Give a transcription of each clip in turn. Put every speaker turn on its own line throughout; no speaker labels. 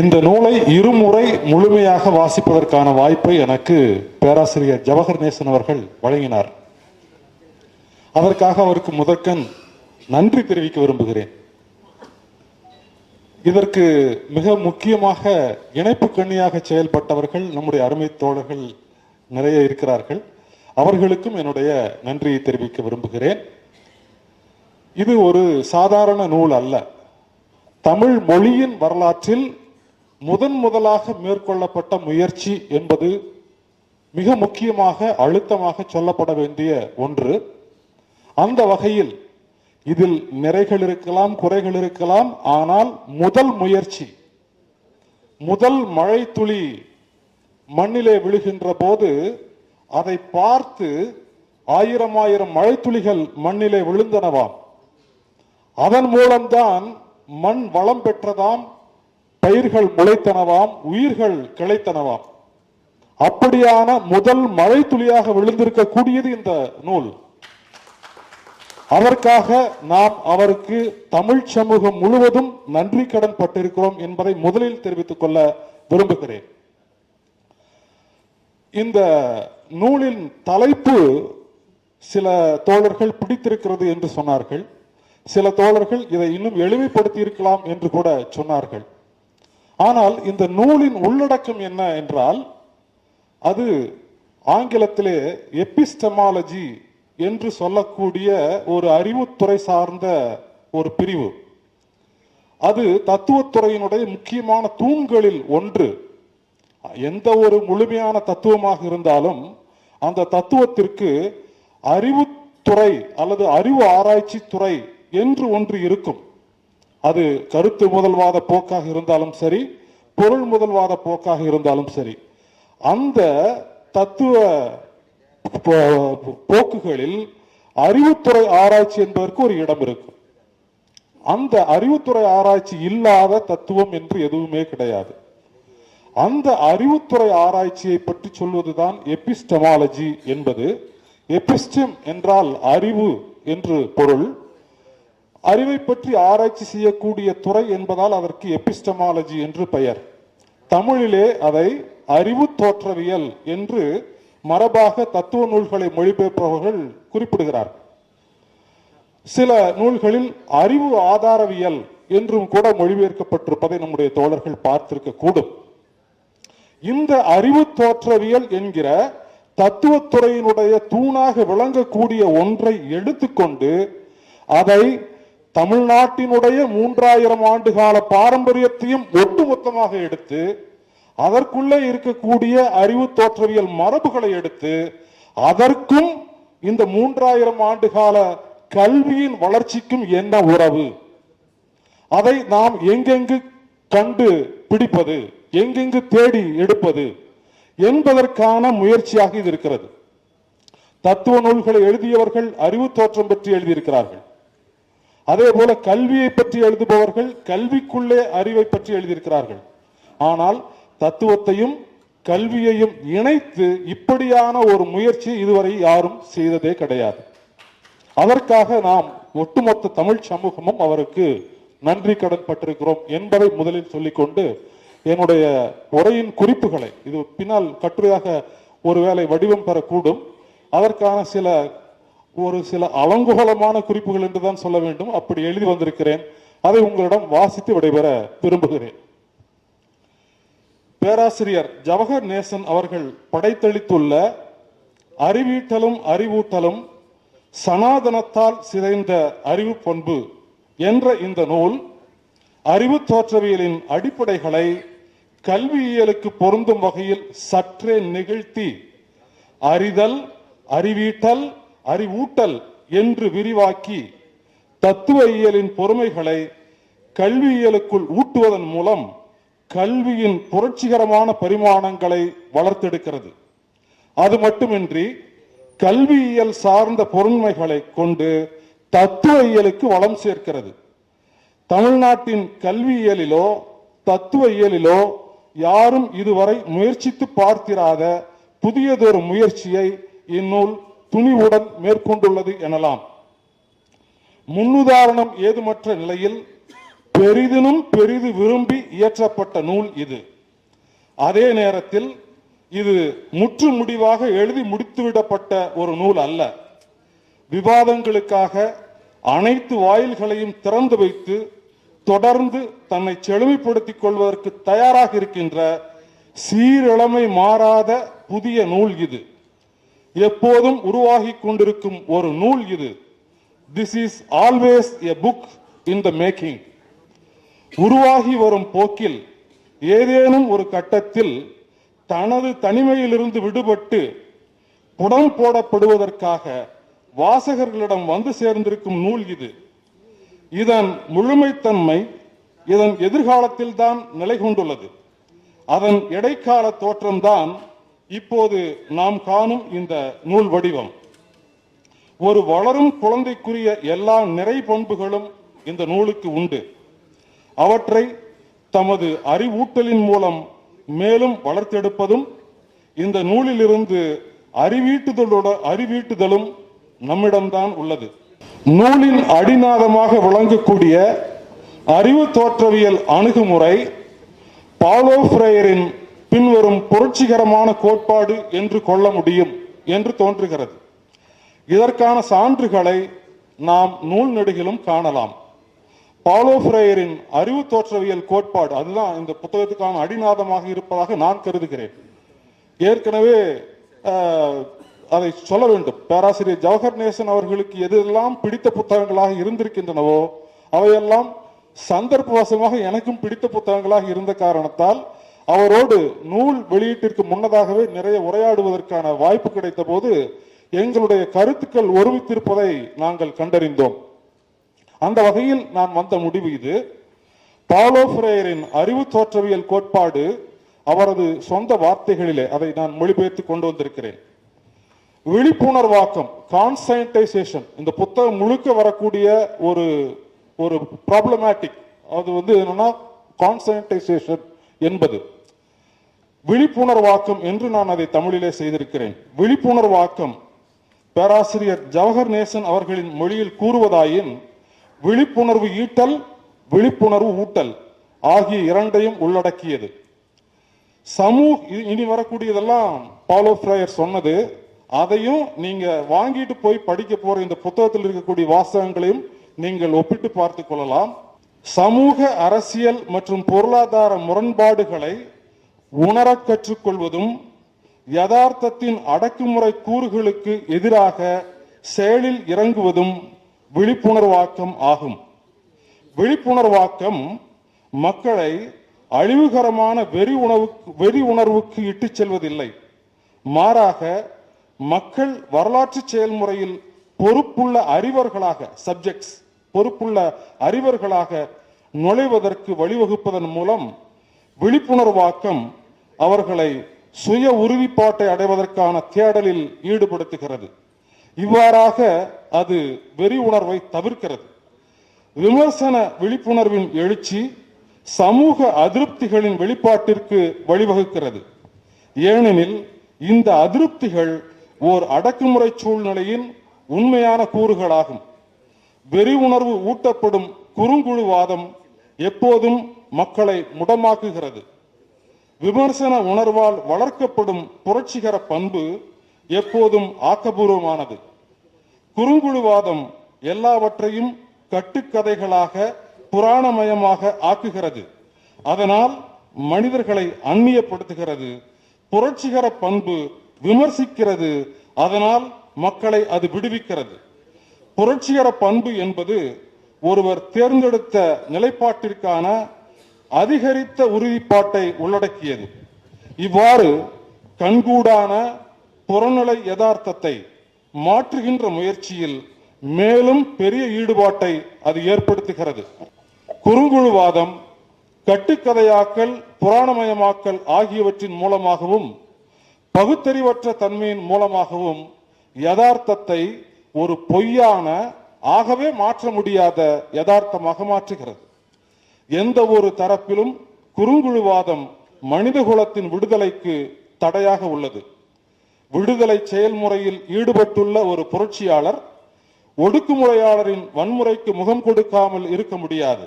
இந்த நூலை இருமுறை முழுமையாக வாசிப்பதற்கான வாய்ப்பை எனக்கு பேராசிரியர் ஜவஹர் நேசன் அவர்கள் வழங்கினார். அதற்காக அவருக்கு முதற்கண் நன்றி தெரிவிக்க விரும்புகிறேன். இதற்கு மிக முக்கியமாக இணைப்பு கண்ணியாக செயல்பட்டவர்கள் நம்முடைய அருமை தோழர்கள் நிறைய இருக்கிறார்கள். அவர்களுக்கும் என்னுடைய நன்றியை தெரிவிக்க விரும்புகிறேன். இது ஒரு சாதாரண நூல் அல்ல. தமிழ் மொழியின் வரலாற்றில் முதன் முதலாக மேற்கொள்ளப்பட்ட முயற்சி என்பது மிக முக்கியமாக அழுத்தமாக சொல்லப்பட வேண்டிய ஒன்று. அந்த வகையில் இதில் நிறைகள் இருக்கலாம் குறைகள் இருக்கலாம். ஆனால் முதல் முயற்சி முதல் மழை துளி மண்ணிலே விழுகின்ற போது அதை பார்த்து ஆயிரம் ஆயிரம் மழை துளிகள் மண்ணிலே விழுந்தனவாம். அதன் மூலம்தான் மண் வளம் பெற்றதாம். பயிர்கள் முளைத்தனவாம் உயிர்கள் கிளைத்தனவாம். அப்படியான முதல் மழை துளியாக விழுந்திருக்கக்கூடியது இந்த நூல். அதற்காக நாம் அவருக்கு தமிழ் சமூகம் முழுவதும் நன்றி கடன் பட்டிருக்கிறோம் என்பதை முதலில் தெரிவித்துக் கொள்ள விரும்புகிறேன். இந்த நூலின் தலைப்பு சில தோழர்கள் பிடித்திருக்கிறது என்று சொன்னார்கள். சில தோழர்கள் இதை இன்னும் எளிமைப்படுத்தி இருக்கலாம் என்று கூட சொன்னார்கள். ஆனால் இந்த நூலின் உள்ளடக்கம் என்ன என்றால் அது ஆங்கிலத்திலே எபிஸ்டமாலஜி என்று சொல்லக்கூடிய ஒரு அறிவுத்துறை சார்ந்த ஒரு பிரிவு. அது தத்துவத்துறையினுடைய முக்கியமான தூண்களில் ஒன்று. எந்த ஒரு முழுமையான தத்துவமாக இருந்தாலும் அந்த தத்துவத்திற்கு அறிவுத்துறை அல்லது அறிவு ஆராய்ச்சி துறை என்று ஒன்று இருக்கும். அது கருத்து முதல்வாத போக்காக இருந்தாலும் சரி பொருள் முதல்வாத போக்காக இருந்தாலும் சரி அந்த தத்துவ போ- போக்குகளில் அறிவுத்துறை ஆராய்ச்சி என்பதற்கு ஒரு இடம் இருக்கும். அந்த அறிவுத்துறை ஆராய்ச்சி இல்லாத தத்துவம் என்று எதுவுமே கிடையாது. அந்த அறிவுத்துறை ஆராய்ச்சியை பற்றி சொல்வதுதான் எபிஸ்டமாலஜி என்பது. எபிஸ்டம் என்றால் அறிவு என்று பொருள். அறிவை பற்றி ஆராய்ச்சி செய்யக்கூடிய துறை என்பதால் அதற்கு எபிஸ்டமாலஜி என்று பெயர். தமிழிலே அதை அறிவு தோற்றவியல் என்று மரபாக தத்துவ நூல்களை மொழிபெயர்ப்பவர்கள் குறிப்பிடுகிறார். சில நூல்களில் அறிவு ஆதாரவியல் என்றும் கூட மொழிபெயர்க்கப்பட்டிருப்பதை நம்முடைய தோழர்கள் பார்த்திருக்க கூடும். இந்த அறிவு தோற்றவியல் என்கிற தத்துவத்துறையினுடைய தூணாக விளங்கக்கூடிய ஒன்றை எடுத்துக்கொண்டு அதை தமிழ்நாட்டினுடைய மூன்றாயிரம் ஆண்டு கால பாரம்பரியத்தையும் ஒட்டுமொத்தமாக எடுத்து அதற்குள்ளே இருக்கக்கூடிய அறிவு தோற்றவியல் மரபுகளை எடுத்து அதற்கும் இந்த மூன்றாயிரம் ஆண்டு கால கல்வியின் வளர்ச்சிக்கும் என்ன உறவு? அதை நாம் எங்கெங்கு கண்டு பிடிப்பது? எங்கெங்கு தேடி எடுப்பது? என்பதற்கான முயற்சியாக இது இருக்கிறது. தத்துவ நூல்களை எழுதியவர்கள் அறிவு தோற்றம் பற்றி எழுதியிருக்கிறார்கள். அதே போல கல்வியை பற்றி எழுதுபவர்கள் கல்விக்குள்ளே அறிவை பற்றி எழுதியிருக்கிறார்கள். ஆனால் தத்துவத்தையும் கல்வியையும் இணைத்து இப்படியான ஒரு முயற்சி இதுவரை யாரும் செய்ததே கிடையாது. அதற்காக நாம் ஒட்டுமொத்த தமிழ் சமூகமும் அவருக்கு நன்றி கடன் பட்டிருக்கிறோம் என்பதை முதலில் சொல்லிக்கொண்டு என்னுடைய உரையின் குறிப்புகளை இது பின்னால் கட்டுரையாக ஒருவேளை வடிவம் பெறக்கூடும் அதற்கான சில ஒரு சில அலங்குகலமான குறிப்புகள் என்றுதான் சொல்ல வேண்டும். அப்படி எழுதி வந்திருக்கிறேன். அதை உங்களிடம் வாசித்து விடைபெற விரும்புகிறேன். பேராசிரியர் ஜவஹர் நேசன் அவர்கள் படைத்தளித்துள்ள அறிவீட்டலும் அறிவூட்டலும் சனாதனத்தால் சிதைந்த அறிவு பண்பு என்ற இந்த நூல் அறிவு தோற்றவியலின் அடிப்படைகளை கல்வியியலுக்கு பொருந்தும் வகையில் சற்றே நிகழ்த்தி அறிதல் அறிவீட்டல் அறிவூட்டல் என்று விரிவாக்கி தத்துவ இயலின் பொறுமைகளை கல்வியியலுக்குள் ஊட்டுவதன் மூலம் கல்வியின் புரட்சிகரமான பரிமாணங்களை வளர்த்தெடுக்கிறது. அது மட்டுமின்றி கல்வியியல் சார்ந்த பொருண்மைகளை கொண்டு தத்துவ இயலுக்கு வளம் சேர்க்கிறது. தமிழ்நாட்டின் கல்வியியலிலோ தத்துவ இயலிலோ யாரும் இதுவரை முயற்சித்து பார்த்திராத புதியதொரு முயற்சியை இந்நூல் துணிவுடன் மேற்கொண்டுள்ளது எனலாம். முன்னுதாரணம் ஏதுமற்ற நிலையில் பெரிதினும் பெரிது விரும்பி இயற்றப்பட்ட நூல் இது. அதே நேரத்தில் இது முற்று முடிவாக எழுதி முடித்துவிடப்பட்ட ஒரு நூல் அல்ல. விவாதங்களுக்காக அனைத்து வாயில்களையும் திறந்து வைத்து தொடர்ந்து தன்னை செழுமைப்படுத்திக் கொள்வதற்கு தயாராக இருக்கின்ற சீரழமை மாறாத புதிய நூல் இது. எப்போதும் உருவாகி கொண்டிருக்கும் ஒரு நூல் இது. This is always a book in the making உருவாகி வரும் போக்கில் ஏதேனும் ஒரு கட்டத்தில் தனது தனிமையிலிருந்து விடுபட்டு புடம் போடப்படுவதற்காக வாசகர்களிடம் வந்து சேர்ந்திருக்கும் நூல் இது. இதன் முழுமைத்தன்மை இதன் எதிர்காலத்தில் தான் நிலை கொண்டுள்ளது அதன் இடைக்கால தோற்றம்தான் இப்போது நாம் காணும் இந்த நூல் வடிவம். ஒரு வளரும் குழந்தைக்குரிய எல்லா நிறை பண்புகளும் இந்த நூலுக்கு உண்டு. அவற்றை தமது அறிவூட்டலின் மூலம் மேலும் வளர்த்தெடுப்பதும் இந்த நூலிலிருந்து அறிவீட்டுதலோட அறிவீட்டுதலும் நம்மிடம்தான் உள்ளது. நூலின் அடிநாதமாக விளங்கக்கூடிய அறிவு தோற்றவியல் அணுகுமுறை பாலோ ஃப்ரேயரின் பின்வரும் புரட்சிகரமான கோட்பாடு என்று கொள்ள முடியும் என்று தோன்றுகிறது. இதற்கான சான்றுகளை நாம் நூல் நெடுகிலும் காணலாம். பாலோ ஃப்ரேயரின் அறிவு தோற்றவியல் கோட்பாடு அதுதான் இந்த புத்தகத்துக்கான அடிநாதமாக இருப்பதாக நான் கருதுகிறேன். ஏற்கனவே அதை சொல்ல வேண்டும். பேராசிரியர் ஜவஹர் நேசன் அவர்களுக்கு எதெல்லாம் பிடித்த புத்தகங்களாக இருந்திருக்கின்றனவோ அவையெல்லாம் சந்தர்ப்பவசமாக எனக்கும் பிடித்த புத்தகங்களாக இருந்த காரணத்தால் அவரோடு நூல் வெளியீட்டிற்கு முன்னதாகவே நிறைய உரையாடுவதற்கான வாய்ப்பு கிடைத்த போது எங்களுடைய கருத்துக்கள் ஒருமித்திருப்பதை நாங்கள் கண்டறிந்தோம். அந்த வகையில் நான் வந்த முடிவு இது. பாலோ ஃப்ரேயரின் அறிவு தோற்றவியல் கோட்பாடு அவரது சொந்த வார்த்தைகளிலே அதை நான் மொழிபெயர்த்து கொண்டு வந்திருக்கிறேன். விழிப்புணர்வாக்கம் கான்சைன்டைசேஷன் இந்த புத்தகம் முழுக்க வரக்கூடிய ஒரு ஒரு ப்ராப்ளமேட்டிக் அது வந்து என்னன்னா கான்சைன்டைசேஷன் என்பது. விழிப்புணர்வாக்கம் என்று நான் அதை தமிழிலே செய்திருக்கிறேன். விழிப்புணர்வாக்கம். பேராசிரியர் ஜவஹர் நேசன் அவர்களின் மொழியில் கூறுவதாயின் விழிப்புணர்வு ஈட்டல் விழிப்புணர்வு ஊட்டல் ஆகிய இரண்டையும் உள்ளடக்கியது. சமூக இனி வரக்கூடியதெல்லாம் பாலோ ஃப்ரையர் சொன்னது. அதையும் நீங்க வாங்கிட்டு போய் படிக்க போற இந்த புத்தகத்தில் இருக்கக்கூடிய வாசகங்களையும் நீங்கள் ஒப்பிட்டு பார்த்து கொள்ளலாம். சமூக அரசியல் மற்றும் பொருளாதார முரண்பாடுகளை உணரக் கற்றுக்கொள்வதும் யதார்த்தத்தின் அடக்குமுறை கூறுகளுக்கு எதிராக செயலில் இறங்குவதும் விழிப்புணர்வாக்கம் ஆகும். விழிப்புணர்வாக்கம் மக்களை அழிவுகரமான வெறி உணவுக்கு வெறி உணர்வுக்கு இட்டுச் செல்வதில்லை. மாறாக மக்கள் வரலாற்று செயல்முறையில் பொறுப்புள்ள அறிவர்களாக சப்ஜெக்ட்ஸ் பொறுப்புள்ள அறிவர்களாக நுழைவதற்கு வழிவகுப்பதன் மூலம் விழிப்புணர்வாக்கம் அவர்களை சுய உறுதிப்பாட்டை அடைவதற்கான தேடலில் ஈடுபடுத்துகிறது. இவ்வாறாக அது வெறி உணர்வை தவிர்க்கிறது. விமர்சன விழிப்புணர்வின் எழுச்சி சமூக அதிருப்திகளின் வெளிப்பாட்டிற்கு வழிவகுக்கிறது. ஏனெனில் இந்த அதிருப்திகள் ஓர் அடக்குமுறை சூழ்நிலையின் உண்மையான கூறுகளாகும். வெறி உணர்வு ஊட்டப்படும் குறுங்குழுவாதம் எப்போதும் மக்களை முடமாக்குகிறது. விமர்சன உணர்வால் வளர்க்கப்படும் புரட்சிகர பண்பு எப்போதும் ஆக்கபூர்வமானது. குறுங்குழுவாதம் எல்லாவற்றையும் கட்டுக்கதைகளாக புராணமயமாக ஆக்குகிறது. அதனால் மனிதர்களை அந்நியப்படுத்துகிறது புரட்சிகர பண்பு விமர்சிக்கிறது அதனால் மக்களை அது விடுவிக்கிறது. புரட்சிகர பண்பு என்பது ஒருவர் தேர்ந்தெடுத்த நிலைப்பாட்டிற்கான அதிகரித்த உறுதிப்பாட்டை உள்ளடக்கியது. இவ்வாறு கண்கூடான புறநிலை யதார்த்தத்தை மாற்றுகின்ற முயற்சியில் மேலும் பெரிய ஈடுபாட்டை அது ஏற்படுத்துகிறது. குறுங்குழுவாதம் கட்டுக்கதையாக்கல் புராணமயமாக்கல் ஆகியவற்றின் மூலமாகவும் பகுத்தறிவற்ற தன்மையின் மூலமாகவும் யதார்த்தத்தை ஒரு பொய்யான ஆகவே மாற்ற முடியாத யதார்த்தமாக மாற்றுகிறது. எந்த ஒரு தரப்பிலும் குறுங்குழுவாதம் மனித குலத்தின் விடுதலைக்கு தடையாக உள்ளது. விடுதலை செயல்முறையில் ஈடுபட்டுள்ள ஒரு புரட்சியாளர் ஒடுக்குமுறையாளரின் வன்முறைக்கு முகம் கொடுக்காமல் இருக்க முடியாது.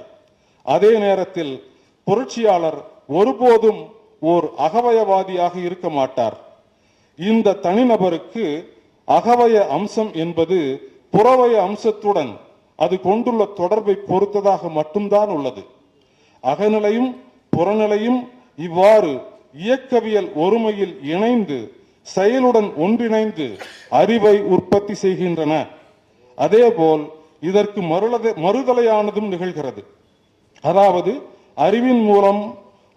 அதே நேரத்தில் புரட்சியாளர் ஒருபோதும் ஓர் அகவயவாதியாக இருக்க மாட்டார். இந்த தனிநபருக்கு அகவய அம்சம் என்பது புறவய அம்சத்துடன் அது கொண்டுள்ள தொடர்பை பொறுத்ததாக மட்டும்தான் உள்ளது. அகநிலையும் புறநிலையும் இவ்வாறு இயக்கவியல் ஒருமையில் இணைந்து செயலுடன் ஒன்றிணைந்து அறிவை உற்பத்தி செய்கின்றன. அதேபோல் இதற்கு மறுதலை மறுதலையானதும் நிகழ்கிறது. அதாவது அறிவின் மூலம்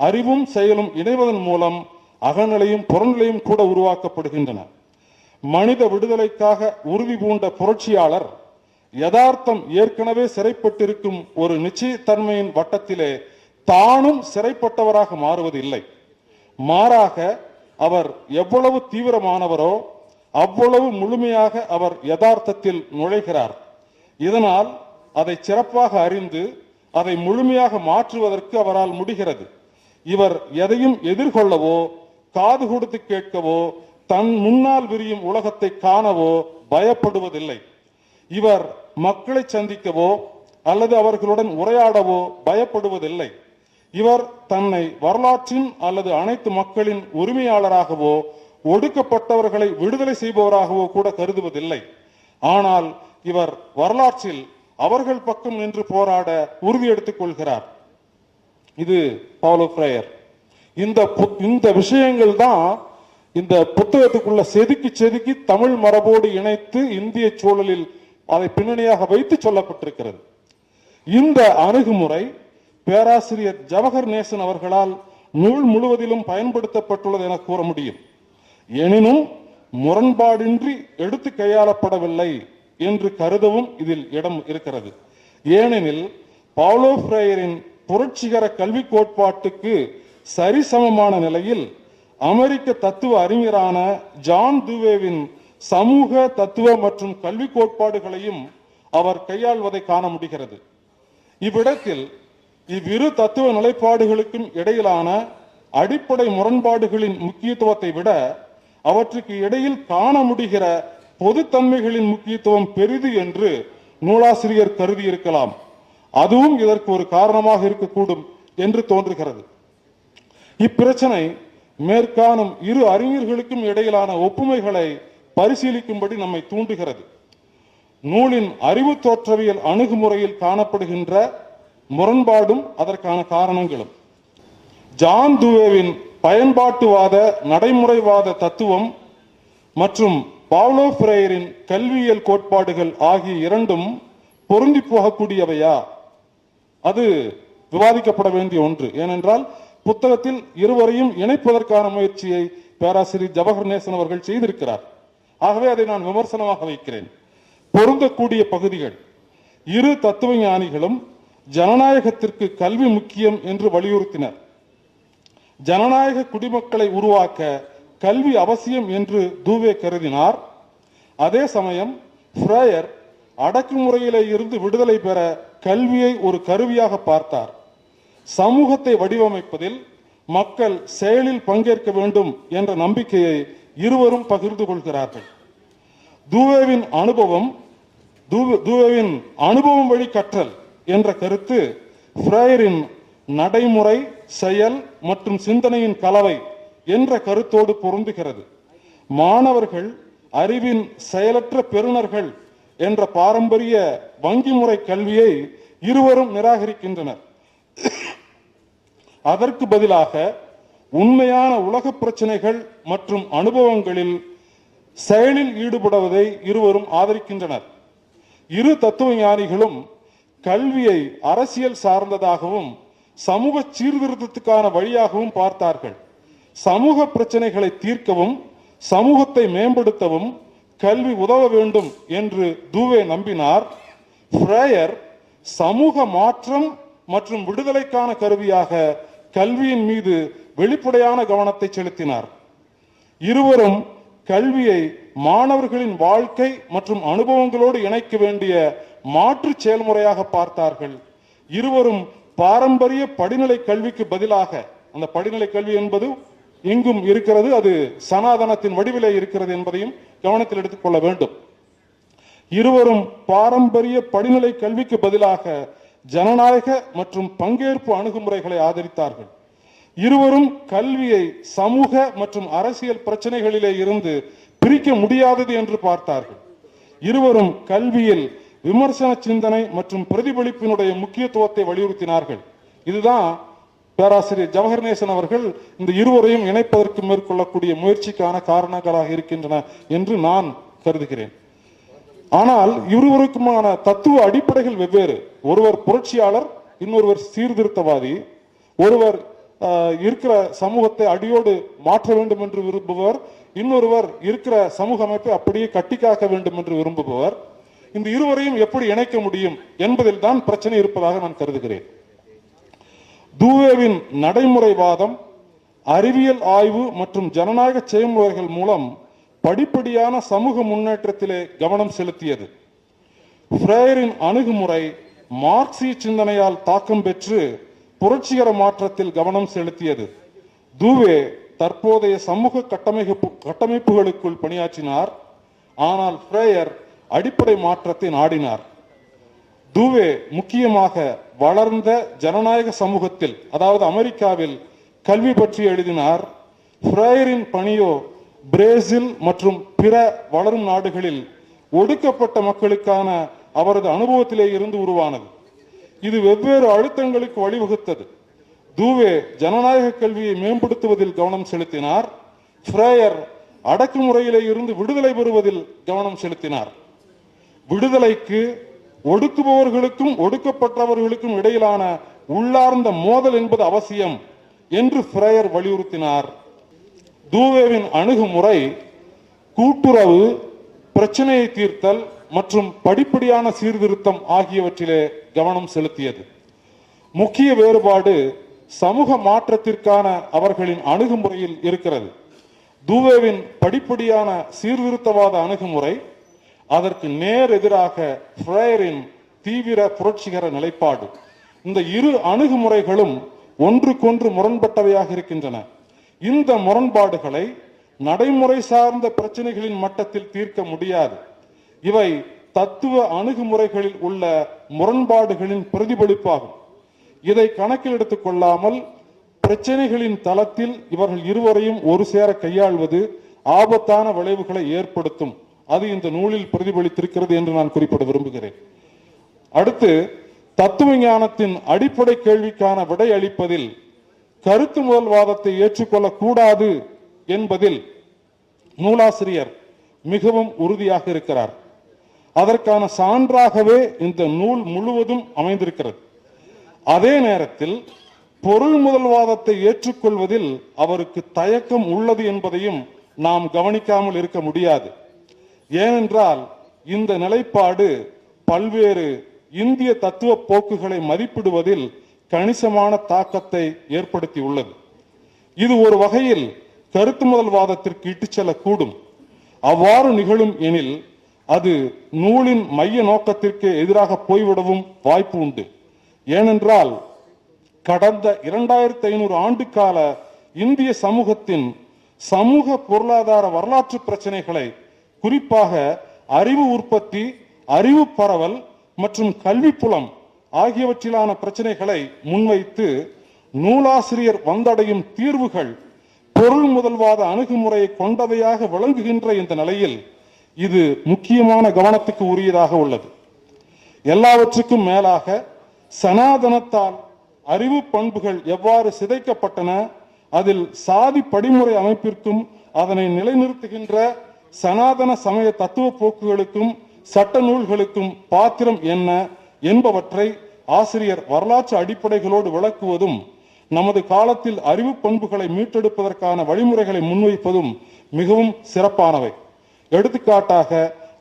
அறிவும் செயலும் இணைவதன் மூலம் அகநிலையும் புறநிலையும் கூட உருவாக்கப்படுகின்றன. மனித விடுதலைக்காக உறுதி பூண்ட புரட்சியாளர் யதார்த்தம் ஏற்கனவே சிறைப்பட்டிருக்கும் ஒரு நிச்சயத்தன்மையின் வட்டத்திலே தானும் சிறைப்பட்டவராக மாறுவதில்லை. மாறாக அவர் எவ்வளவு தீவிரமானவரோ அவ்வளவு முழுமையாக அவர் யதார்த்தத்தில் நுழைகிறார். இதனால் அதை சிறப்பாக அறிந்து அதை முழுமையாக மாற்றுவதற்கு அவரால் முடிகிறது. இவர் எதையும் எதிர்கொள்ளவோ காது கொடுத்து கேட்கவோ தன் முன்னால் விரியும் உலகத்தை காணவோ பயப்படுவதில்லை. இவர் மக்களை சந்திக்கவோ அல்லது அவர்களுடன் உரையாடவோ பயப்படுவதில்லை. இவர் தன்னை வரலாற்றின் அல்லது அனைத்து மக்களின் உரிமையாளராகவோ ஒடுக்கப்பட்டவர்களை விடுதலை செய்பவராகவோ கூட கருதுவதில்லை. ஆனால் இவர் வரலாற்றில் அவர்கள் பக்கம் நின்று போராட உறுதி எடுத்துக் கொள்கிறார். இது பவுலோ பிரேயர் இந்த இந்த விஷயங்கள் தான் இந்த புத்தகத்துக்குள்ள செதுக்கி செதுக்கி தமிழ் மரபோடு இணைத்து இந்திய சூழலில் அதை பின்னணியாக வைத்து சொல்லப்பட்டிருக்கிறது. இந்த அணுகுமுறை பேராசிரியர் ஜவஹர் நேசன் அவர்களால் நூல் முழுவதிலும் பயன்படுத்தப்பட்டுள்ளது என கூற முடியும். எனினும் முரண்பாடின்றி எடுத்து கையாளப்படவில்லை என்று கருதவும் இதில் இடம் இருக்கிறது. ஏனெனில் பாவ்லோ ஃப்ரேயரின் புரட்சிகர கல்வி கோட்பாட்டுக்கு சரிசமமான நிலையில் அமெரிக்க தத்துவ அறிஞரான ஜான் துவேவின் சமூக தத்துவ மற்றும் கல்வி கோட்பாடுகளையும் அவர் கையாள்வதை காண முடிகிறது. இவ்விடத்தில் இவ்விரு தத்துவ நிலைப்பாடுகளுக்கும் இடையிலான அடிப்படை முரண்பாடுகளின் முக்கியத்துவத்தை விட அவற்றுக்கு இடையில் காண முடிகிற பொதுத்தன்மைகளின் முக்கியத்துவம் பெரிது என்று நூலாசிரியர் கருதி இருக்கலாம் அதுவும் இதற்கு ஒரு காரணமாக இருக்கக்கூடும் என்று தோன்றுகிறது. இப்பிரச்சனை மேற்காணும் இரு அறிஞர்களுக்கும் இடையிலான ஒப்புமைகளை பரிசீலிக்கும்படி நம்மை தூண்டுகிறது. நூலின் அறிவு தோற்றவியல் அணுகுமுறையில் காணப்படுகின்ற முரண்பாடும் அதற்கான காரணங்களும். ஜான் துவேவின் பயன்பாட்டுவாத நடைமுறைவாத தத்துவம் மற்றும் பாவ்லோ பிரேயரின் கல்வியியல் கோட்பாடுகள் ஆகிய இரண்டும் பொருந்தி போகக்கூடியவையா? அது விவாதிக்கப்பட வேண்டிய ஒன்று. ஏனென்றால் புத்தகத்தில் இருவரையும் இணைப்பதற்கான முயற்சியை பேராசிரியர் ஜவஹர் நேசன் அவர்கள் செய்திருக்கிறார். ஆகவே அதை நான் விமர்சனமாக வைக்கிறேன். பொருந்தக்கூடிய பகுதிகள். இரு தத்துவ ஞானிகளும் ஜனநாயகத்திற்கு கல்வி முக்கியம் என்று வலியுறுத்தினர். ஜனநாயக குடிமக்களை உருவாக்க கல்வி அவசியம் என்று தூவே கருதினார். அதே சமயம் ஃப்ரேயர் அடக்குமுறையிலே இருந்து விடுதலை பெற கல்வியை ஒரு கருவியாக பார்த்தார். சமூகத்தை வடிவமைப்பதில் மக்கள் செயலில் பங்கேற்க வேண்டும் என்ற நம்பிக்கையை இருவரும் பகிர்ந்து கொள்கிறார்கள். தூவேவின் அனுபவம் தூவேவின் அனுபவம் வழி கற்றல் என்ற கருத்து ஃப்ரேயரின் நடைமுறை செயல் மற்றும் சிந்தனையின் கலவை என்ற கருத்தோடு பொருந்துகிறது. மாணவர்கள் அறிவின் செயலற்ற பெறுநர்கள் என்ற பாரம்பரிய வங்கி முறை கல்வியை இருவரும் நிராகரிக்கின்றனர். அதற்கு பதிலாக உண்மையான உலக பிரச்சனைகள் மற்றும் அனுபவங்களில் செயலில் ஈடுபடுவதை இருவரும் ஆதரிக்கின்றனர். இரு தத்துவ ஞானிகளும் கல்வியை அரசியல் சார்ந்ததாகவும் சமூக சீர்திருத்தத்துக்கான வழியாகவும் பார்த்தார்கள். சமூக பிரச்சனைகளை தீர்க்கவும் சமூகத்தை மேம்படுத்தவும் கல்வி உதவ வேண்டும் என்று தூவே நம்பினார். ஃப்ரேயர் சமூக மாற்றம் மற்றும் விடுதலைக்கான கருவியாக கல்வியின் மீது வெளிப்படையான கவனத்தை செலுத்தினார். இருவரும் கல்வியை மாணவர்களின் வாழ்க்கை மற்றும் அனுபவங்களோடு இணைக்க வேண்டிய மாற்று செயல்முறையாக பார்த்தார்கள். இருவரும் பாரம்பரிய படிநிலை கல்விக்கு பதிலாக அந்த படிநிலை கல்வி என்பது இங்கும் இருக்கிறது அது சனாதனத்தின் வடிவிலே இருக்கிறது என்பதையும் கவனத்தில் எடுத்துக்கொள்ள வேண்டும். இருவரும் பாரம்பரிய படிநிலை கல்விக்கு பதிலாக ஜனநாயக மற்றும் பங்கேற்பு அணுகுமுறைகளை ஆதரித்தார்கள். இருவரும் கல்வியை சமூக மற்றும் அரசியல் பிரச்சனைகளிலே இருந்து பிரிக்க முடியாதது என்று பார்த்தார்கள். இருவரும் கல்வியில் விமர்சன சிந்தனை மற்றும் பிரதிபலிப்பினுடைய முக்கியத்துவத்தை வலியுறுத்தினார்கள். இதுதான் பேராசிரியர் ஜவஹர்நேசன் அவர்கள் இந்த இருவரையும் இணைப்பதற்கு மேற்கொள்ளக்கூடிய முயற்சிக்கான காரணங்களாக இருக்கின்றன என்று நான் கருதுகிறேன். ஆனால் இருவருக்குமான தத்துவ அடிப்படைகள் வெவ்வேறு. ஒருவர் புரட்சியாளர் இன்னொருவர் சீர்திருத்தவாதி. ஒருவர் ஆஹ், இருக்கிற சமூகத்தை அடியோடு மாற்ற வேண்டும் என்று விரும்புபவர். இன்னொருவர் இருக்கிற சமூக அமைப்பை அப்படியே கட்டிக்காக்க வேண்டும் என்று விரும்புபவர். இந்த இருவரையும் எப்படி இணைக்க முடியும் என்பதில் தான் பிரச்சனை இருப்பதாக நான் கருதுகிறேன். தூவேவின் நடைமுறைவாதம் அறிவியல் ஆய்வு மற்றும் ஜனநாயக செயல்முறைகள் மூலம் படிப்படியான சமூக முன்னேற்றத்திலே கவனம் செலுத்தியது. ஃப்ரேயரின் அணுகுமுறை மார்க்சிய சிந்தனையால் தாக்கம் பெற்று புரட்சிகர மாற்றத்தில் கவனம் செலுத்தியது. தூவே தற்போதைய சமூக கட்டமைப்பு கட்டமைப்புகளுக்குள் பணியாற்றினார். ஆனால் ஃப்ரேயர் அடிப்படை மாற்றத்தை நாடினார். தூவே முக்கியமாக வளர்ந்த ஜனநாயக சமூகத்தில் அதாவது அமெரிக்காவில் கல்வி பற்றி எழுதினார். ஃப்ரேயரின் பணியோ பிரேசில் மற்றும் பிற வளரும் நாடுகளில் ஒடுக்கப்பட்ட மக்களுக்கான அவரது அனுபவத்திலே இருந்து உருவானது. இது வெவ்வேறு அழுத்தங்களுக்கு வழிவகுத்தது. தூவே ஜனநாயக கல்வியை மேம்படுத்துவதில் கவனம் செலுத்தினார். ஃப்ரேயர் அடக்குமுறையிலே இருந்து விடுதலை பெறுவதில் கவனம் செலுத்தினார். விடுதலைக்கு ஒடுக்குபவர்களுக்கும் ஒடுக்கப்பட்டவர்களுக்கும் இடையிலான உள்ளார்ந்த மோதல் என்பது அவசியம் என்று ஃப்ரேயர் வலியுறுத்தினார். தூவேவின் அணுகுமுறை கூட்டுறவு பிரச்சனையை தீர்த்தல் மற்றும் படிப்படியான சீர்திருத்தம் ஆகியவற்றிலே கவனம் செலுத்தியது. முக்கிய வேறுபாடு சமூக மாற்றத்திற்கான அவர்களின் அணுகுமுறையில் இருக்கிறது. தூவேவின் படிப்படியான சீர்திருத்தவாத அணுகுமுறை அதற்கு நேர் எதிராக ஃப்ரேயரின் தீவிர புரட்சிகர நிலைப்பாடு. இந்த இரு அணுகுமுறைகளும் ஒன்றுக்கொன்று முரண்பட்டவையாக இருக்கின்றன. இந்த முரண்பாடுகளை நடைமுறை சார்ந்த பிரச்சனைகளின் மட்டத்தில் தீர்க்க முடியாது. இவை தத்துவ அணுகுமுறைகளில் உள்ள முரண்பாடுகளின் பிரதிபலிப்பாகும். இதை கணக்கில் எடுத்துக் கொள்ளாமல் பிரச்சனைகளின் தளத்தில் இவர்கள் இருவரையும் ஒரு சேர கையாள்வது ஆபத்தான விளைவுகளை ஏற்படுத்தும். அது இந்த நூலில் பிரதிபலித்திருக்கிறது என்று நான் குறிப்பிட விரும்புகிறேன். அடுத்து தத்துவ ஞானத்தின் அடிப்படை கேள்விக்கான விடை அளிப்பதில் கருத்து முதல்வாதத்தை ஏற்றுக்கொள்ள கூடாது என்பதில் நூலாசிரியர் மிகவும் உறுதியாக இருக்கிறார். அதற்கான சான்றாகவே இந்த நூல் முழுவதும் அமைந்திருக்கிறது. அதே நேரத்தில் பொருள் முதல்வாதத்தை ஏற்றுக்கொள்வதில் அவருக்கு தயக்கம் உள்ளது என்பதையும் நாம் கவனிக்காமல் இருக்க முடியாது. ஏனென்றால் இந்த நிலைப்பாடு பல்வேறு இந்திய தத்துவ போக்குகளை மதிப்பிடுவதில் கணிசமான தாக்கத்தை ஏற்படுத்தியுள்ளது. இது ஒரு வகையில் கருத்து முதல்வாதத்திற்கு இட்டுச் செல்லக்கூடும். அவ்வாறு நிகழும் எனில் அது நூலின் மைய நோக்கத்திற்கு எதிராக போய்விடவும் வாய்ப்பு உண்டு. ஏனென்றால் கடந்த இரண்டாயிரத்தி ஐநூறு ஆண்டு கால இந்திய சமூகத்தின் சமூக பொருளாதார வரலாற்று பிரச்சனைகளை குறிப்பாக அறிவு உற்பத்தி அறிவு பரவல் மற்றும் கல்வி புலம் ஆகியவற்றிலான பிரச்சனைகளை முன்வைத்து நூலாசிரியர் வந்தடையும் தீர்வுகள் பொருள் முதல்வாத அணுகுமுறையை கொண்டவையாக விளங்குகின்ற இந்த நிலையில் இது முக்கியமான கவனத்துக்கு உரியதாக உள்ளது. எல்லாவற்றுக்கும் மேலாக சனாதனத்தால் அறிவு பண்புகள் எவ்வாறு சிதைக்கப்பட்டன அதில் சாதி படிமுறை அமைப்பிற்கும் அதனை நிலைநிறுத்துகின்ற சனாதன சமய தத்துவ போக்குகளுக்கும் சட்ட நூல்களுக்கும் பாத்திரம் என்ன என்பவற்றை ஆசிரியர் வரலாற்று அடிப்படைகளோடு விளக்குவதும் நமது காலத்தில் அறிவு பண்புகளை மீட்டெடுப்பதற்கான வழிமுறைகளை முன்வைப்பதும் மிகவும் சிறப்பானவை. எடுத்துக்காட்டாக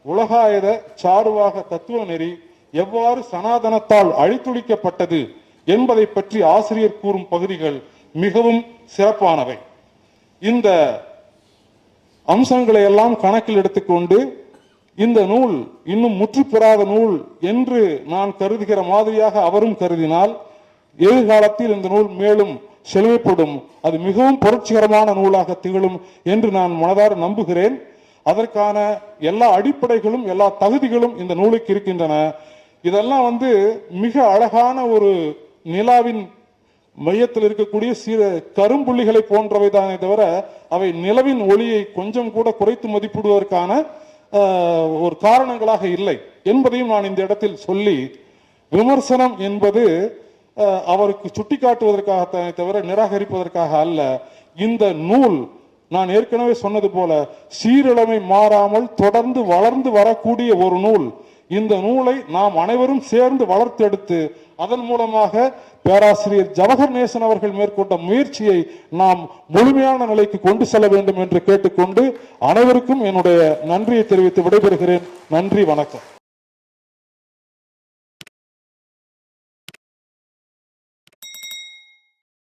உலகாயத சாருவாக தத்துவ நெறி எவ்வாறு சனாதனத்தால் அழித்துளிக்கப்பட்டது என்பதை பற்றி ஆசிரியர் கூறும் பகுதிகள் மிகவும் சிறப்பானவை. இந்த அம்சங்களை எல்லாம் கணக்கில் எடுத்துக்கொண்டு இந்த நூல் இன்னும் முற்றுப்பெறாத நூல் என்று நான் கருதுகிற மாதிரியாக அவரும் கருதினால் எதிர்காலத்தில் இந்த நூல் மேலும் செலவிப்படும் அது மிகவும் புரட்சிகரமான நூலாக திகழும் என்று நான் மனதார நம்புகிறேன். அதற்கான எல்லா அடிப்படைகளும் எல்லா தகுதிகளும் இந்த நூலுக்கு இருக்கின்றன. இதெல்லாம் வந்து மிக அழகான ஒரு நிலாவின் மையத்தில் இருக்கக்கூடிய சில கரும்புள்ளிகளை போன்றவை தானே தவிர அவை நிலவின் ஒளியை கொஞ்சம் கூட குறைத்து மதிப்பிடுவதற்கான ஒரு காரணங்களாக இல்லை என்பதையும் நான் இந்த இடத்தில் சொல்லி விமர்சனம் என்பது அவருக்கு சுட்டிக்காட்டுவதற்காகத்தானே தவிர நிராகரிப்பதற்காக அல்ல. இந்த நூல் நான் ஏற்கனவே சொன்னது போல சீரிழமை மாறாமல் தொடர்ந்து வளர்ந்து வரக்கூடிய ஒரு நூல். இந்த நூலை நாம் அனைவரும் சேர்ந்து வளர்த்தெடுத்து அதன் மூலமாக பேராசிரியர் ஜவஹர் நேசன் அவர்கள் மேற்கொண்ட முயற்சியை நாம் முழுமையான நிலைக்கு கொண்டு செல்ல வேண்டும் என்று கேட்டுக்கொண்டு அனைவருக்கும் என்னுடைய நன்றியை தெரிவித்து விடைபெறுகிறேன். நன்றி வணக்கம்.